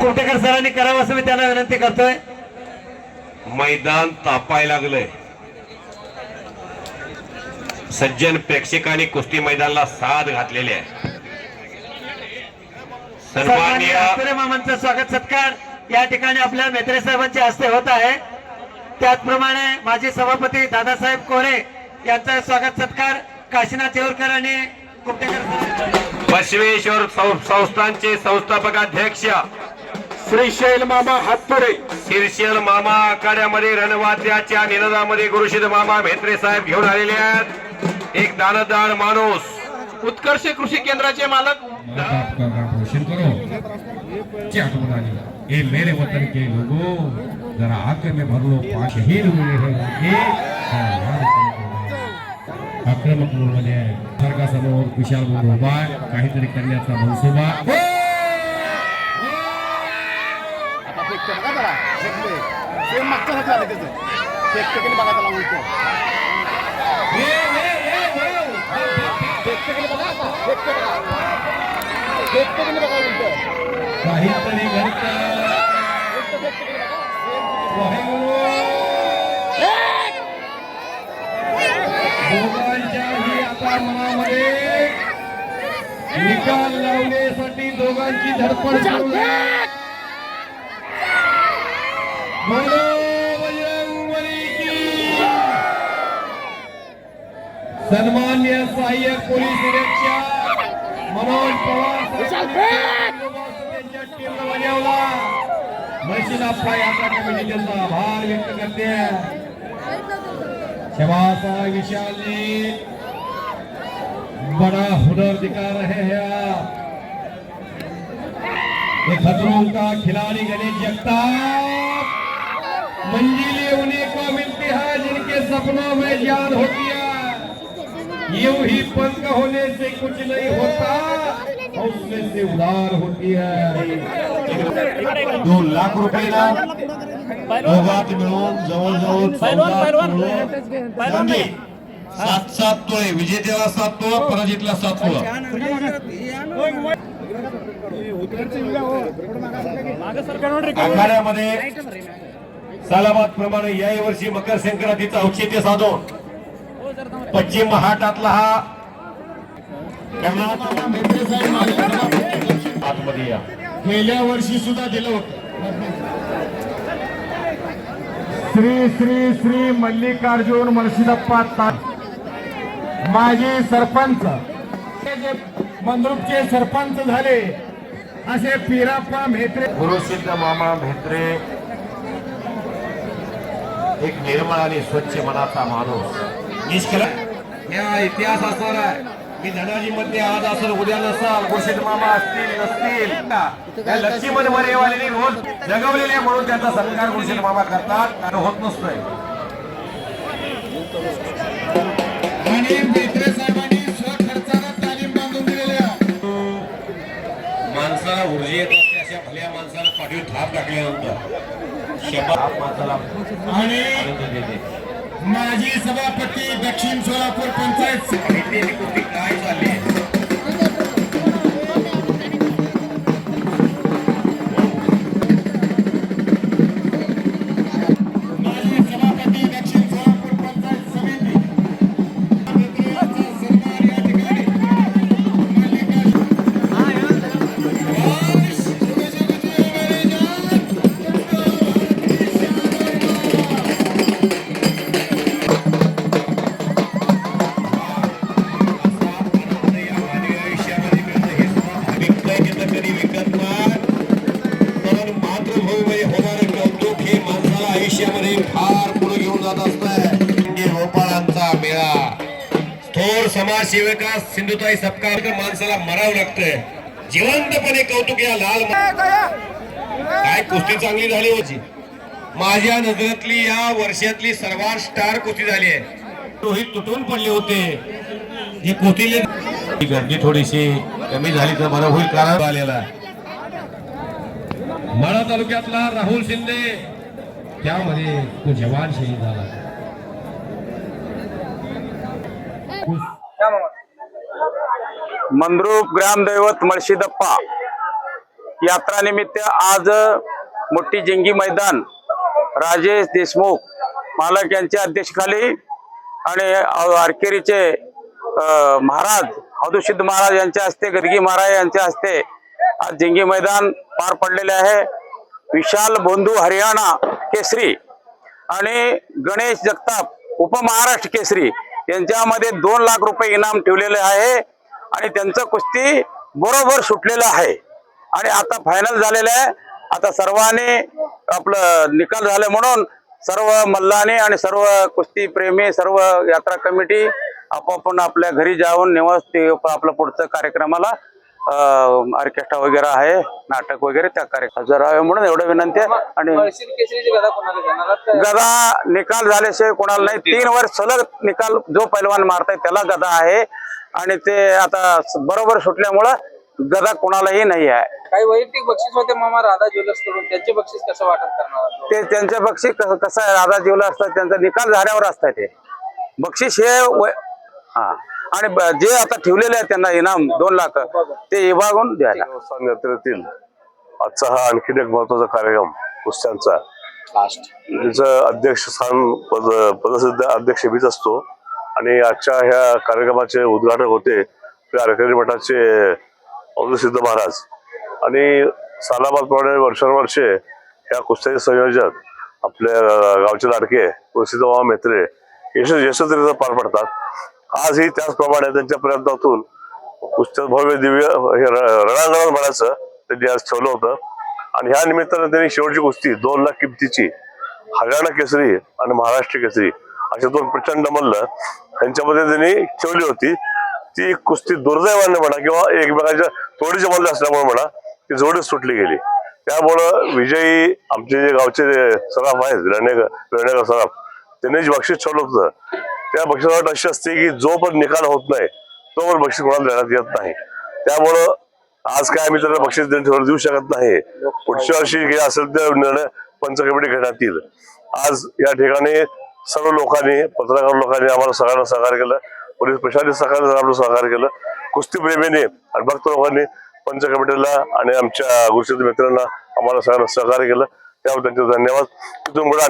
कोटेकर सरांनी करावं असं मी त्यांना विनंती करतोय. मैदान तापाय लागलंय. सज्जन प्रेक्षकांनी कुस्ती मैदानाला साथ घातलेली आहे. सन्मान्य मामांचं स्वागत सत्कार. या ठिकाणी आपल्या मेत्रे साहेबांच्या हस्ते होत आहे. त्याचप्रमाणे माजी सभापती दादासाहेब कोरे यांचा स्वागत सत्कार. काशीनाथ येऊरकर आणि कुपटेकर बसवेश्वर सं- संस्थानचे संस्थापक अध्यक्ष श्रीशैल मामा हातपुरे शिरशेल मामा आखाड्यामध्ये रणवाद्याच्या निनादामध्ये गुरुशिद मामा म्हेत्रे साहेब घेऊन आलेले आहेत. एक दानदार माणूस. उत्कर्ष कृषी केंद्राचे मालक. ये मेरे वतन के लोगों जरा आकर में भर लो पांच शहीद हुए हैं. करो। आक्रमक मूळमध्ये आहे सरकारसमोर विशाल म्हणून उभा आहे. काहीतरी करण्याचा मनसुबा. त्याला उलट फेकते की नाही बघा आता फेकते बघा फेकते की नाही बघा उलट काहीतरी घडतं उलट फेकते की नाही बघा Same. वाहेगुरु. दोघांच्याही आता मनामध्ये निकाल लावण्यासाठी दोघांची धडपड सुरू आहे. सन्मान्य सहाय्यक पोलीस निरीक्षक मनोज पवार बजावला म्हैशीनाप्पा यात्रा कमिटी त्यांचा आभार व्यक्त करते हैं। शबासा विशाल जी बड़ा हुनर दिखा रहे हैं आप। ये खतरों का खिलाड़ी गणेश जगताप मंजिलें उन्हीं को मिलती है जिनके सपनों में जान होती है। यूं ही पंख होने से कुछ नहीं होता. हौसले से उधार होती है दोन लाख रुपयाला दोघात मिळून जवळजवळ चौदा. सात सात तोळे. विजेत्याला सात तोळा पराजितला सात तोळा. आखाड्यामध्ये सालाबाद प्रमाणे याही वर्षी मकर संक्रांतीचं औचित्य साधून पश्चिम महाटातला हा आतमध्ये या. गेल्या वर्षी सुद्धा दिलं होतं. श्री श्री श्री मल्लिकार्जुन मनसिदप्पा ता माजी सरपंच. जे मंद्रुपचे सरपंच झाले असे पिराप्पा म्हेत्रे गुरुसिद्ध मामा म्हेत्रे एक निर्मळ आणि स्वच्छ मनाचा माणूस. निष्कलंक या इतिहास असणार आहे. मी धनाजी मध्ये आज असेल उद्या नसाल गुरुसिद्ध मामा असतील नसतील. या लक्ष्मण मरेवाले रोज जगवलेले म्हणून त्यांचा सत्कार गुरुसिद्ध मामा करतात. आणि होत नसतोय. आणि मेत्रे साहेबांनी स्वखर्चानं तालीम बांधून दिलेल्या माणसाला ऊर्जा येत असते अशा भल्या माणसाला पाठीवर थाप टाकल्यानंतर. शब्द माणसाला आणि माजी सभापती दक्षिण सोलापूर पंचायत समिती. मेळा थोर समाजसेविका सिंधुताई सपकाळ माणसाला मराव लागतंय. जिवंतपणे कौतुक या लाल काय कुस्ती चांगली झाली होती. माझ्या नजरेतली या वर्षातली सर्वात स्टार कुस्ती झाली आहे. रोहित तुटून पडले होते. ही कुस्ती गर्दी थोडीशी कमी झाली तर बरं होईल कारण आलेला आहे. माळा तालुक्यातला राहुल शिंदे त्यामध्ये तो जवान शहीद झाला. मंद्रूप ग्रामदैवत मळशीदप्पा. यात्रानिमित्त आज मोठी जिंगी मैदान राजेश देशमुख मालक यांच्या अध्यक्षखाली आणि आरकेरीचे महाराज अधुसिद्ध महाराज यांच्या हस्ते गदगी महाराज यांच्या हस्ते आज जिंगी मैदान पार पडलेले आहे. विशाल बोंधू हरियाणा केसरी आणि गणेश जगताप उपमहाराष्ट्र केसरी. यांच्यामध्ये दोन लाख रुपये इनाम ठेवलेले आहे आणि त्यांचं कुस्ती बरोबर सुटलेलं आहे. आणि आता फायनल झालेलं आहे. आता सर्वांनी आपलं निकाल झाले म्हणून सर्व मल्लाने आणि सर्व कुस्ती प्रेमी सर्व यात्रा कमिटी आपापण आपल्या घरी जाऊन निवास ते आपलं पुढचं कार्यक्रमाला ऑर्केस्ट्रा वगैरे आहे नाटक वगैरे त्या कार्यक्रम हजर राहावे म्हणून एवढं विनंती आहे आणि गदा निकाल झाल्याशिवाय कोणाला नाही. तीन वर्ष सलग निकाल जो पैलवान मारताय त्याला गदा आहे. आणि ते आता बरोबर सुटल्यामुळं गदा कोणालाही नाही आहे. काही वैयक्तिक बक्षीस होते मामा राधा ज्वेलर्सकडून. त्यांचे बक्षीस कसं वाटप करणार? ते त्यांच्या बक्षीस कसं कसं आहे? राधा जीवला असतात त्यांचा निकाल झाल्यावर असतात ते. बक्षीस हे हा. आणि ब- जे आता ठेवलेले आहेत त्यांना इनाम दोन लाख ते विभागून द्यायला. यात्रेतील आजचा हा आणखीन एक महत्त्वाचा कार्यक्रम कुस्त्यांचा. त्याचं अध्यक्षस्थान पद पदसिद्ध अध्यक्ष मीच असतो. आणि आजच्या ह्या कार्यक्रमाचे उद्घाटक होते आरकरी मठाचे अवधसिद्ध महाराज. आणि सालाबादप्रमाणे वर्षानुवर्षे ह्या कुस्त्याचे संयोजक आपल्या गावचे लाडके तुळशीदास मामा मेत्रे यश यशस्वीरित्या पार पडतात. आजही त्याचप्रमाणे त्यांच्या प्रयत्नातून पुस्तक भव्य दिव्य हे रणांगण रणांगणात म्हणायचं त्यांनी आज ठेवलं होतं. आणि ह्या निमित्तानं त्यांनी शेवटची कुस्ती दोन लाख किमतीची हरियाणा केसरी आणि महाराष्ट्र केसरी अशा दोन प्रचंड मल्ल त्यांच्यामध्ये त्यांनी ठेवली होती. ती कुस्ती दुर्दैवाने म्हणा किंवा एकमेकांच्या तोडीचे मल्ल असल्यामुळे म्हणा ती जोडीच सुटली गेली. त्यामुळं विजयी आमचे जे गावचे सराफ आहेत रणेकर रणेकर सराफ त्यांनी जे बक्षीस ठेवलं होतं. त्या बक्षिसावर अशी असते की जो पण निकाल होत नाही तो पण बक्षीस कोणाला देण्यात येत नाही. त्यामुळं आज काय आम्ही त्यांना बक्षीस ठेवून देऊ शकत नाही. पुढच्या वर्षी हे असेल तर निर्णय पंच कमिटी घेण्यात येईल. आज या ठिकाणी सर्व लोकांनी पत्रकार लोकांनी आम्हाला सगळ्यांना सहकार्य केलं. पोलीस प्रशासनाने सगळ्यांना आपलं सहकार्य केलं. कुस्तीप्रेमीने आणि भक्त लोकांनी पंच कमिटीला आणि आमच्या गुरुशित मित्रांना आम्हाला सगळ्यांना सहकार्य केलं. त्यावर त्यांचे धन्यवाद. तिथून पुढे